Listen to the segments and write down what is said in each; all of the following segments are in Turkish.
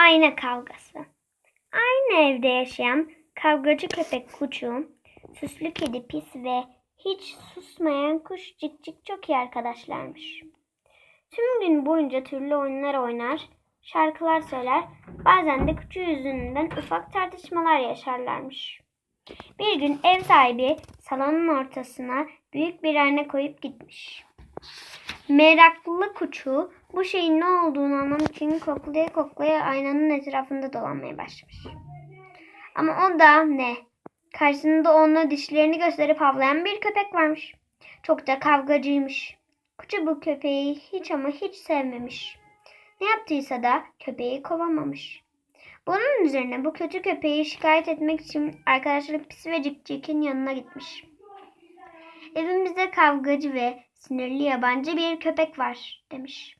Ayna kavgası. Aynı evde yaşayan kavgacı köpek Kuçu, süslü kedi Pis ve hiç susmayan kuş Cik Cik çok iyi arkadaşlarmış. Tüm gün boyunca türlü oyunlar oynar, şarkılar söyler, bazen de Kuçu yüzünden ufak tartışmalar yaşarlarmış. Bir gün ev sahibi salonun ortasına büyük bir ayna koyup gitmiş. Meraklı kuçu bu şeyin ne olduğunu anlamak için koklaya koklaya aynanın etrafında dolanmaya başlamış. Ama o da ne? Karşısında ona dişlerini gösterip havlayan bir köpek varmış. Çok da kavgacıymış. Kuçu bu köpeği hiç ama hiç sevmemiş. Ne yaptıysa da köpeği kovamamış. Bunun üzerine bu kötü köpeği şikayet etmek için arkadaşları Pis ve Cikcik'in yanına gitmiş. Evimizde kavgacı ve sinirli yabancı bir köpek var demiş.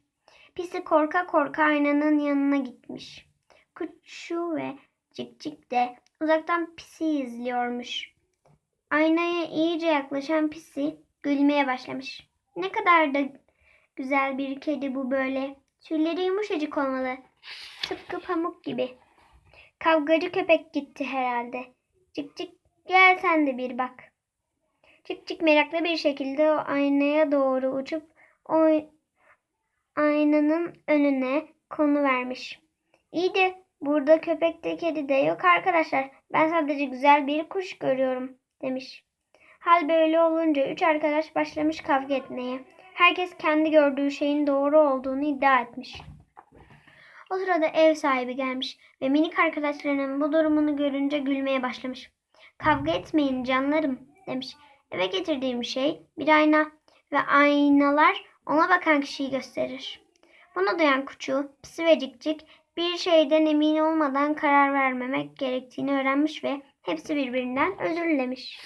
Pisi korka korka aynanın yanına gitmiş. Kuşu ve Cikcik de uzaktan Pisi izliyormuş. Aynaya iyice yaklaşan Pisi gülmeye başlamış. Ne kadar da güzel bir kedi bu böyle. Tüyleri yumuşacık olmalı. Tıpkı pamuk gibi. Kavgacı köpek gitti herhalde. Cik cik gel sen de bir bak. Cik cik meraklı bir şekilde o aynaya doğru uçup o aynanın önüne konu vermiş. İyi de burada köpek de kedi de yok arkadaşlar. Ben sadece güzel bir kuş görüyorum demiş. Hal böyle olunca üç arkadaş başlamış kavga etmeye. Herkes kendi gördüğü şeyin doğru olduğunu iddia etmiş. O sırada ev sahibi gelmiş ve minik arkadaşlarının bu durumunu görünce gülmeye başlamış. Kavga etmeyin canlarım demiş. Eve getirdiğim şey bir ayna ve aynalar ona bakan kişiyi gösterir. Bunu duyan kuçu, pisi ve cikcik bir şeyden emin olmadan karar vermemek gerektiğini öğrenmiş ve hepsi birbirinden özür dilemiş.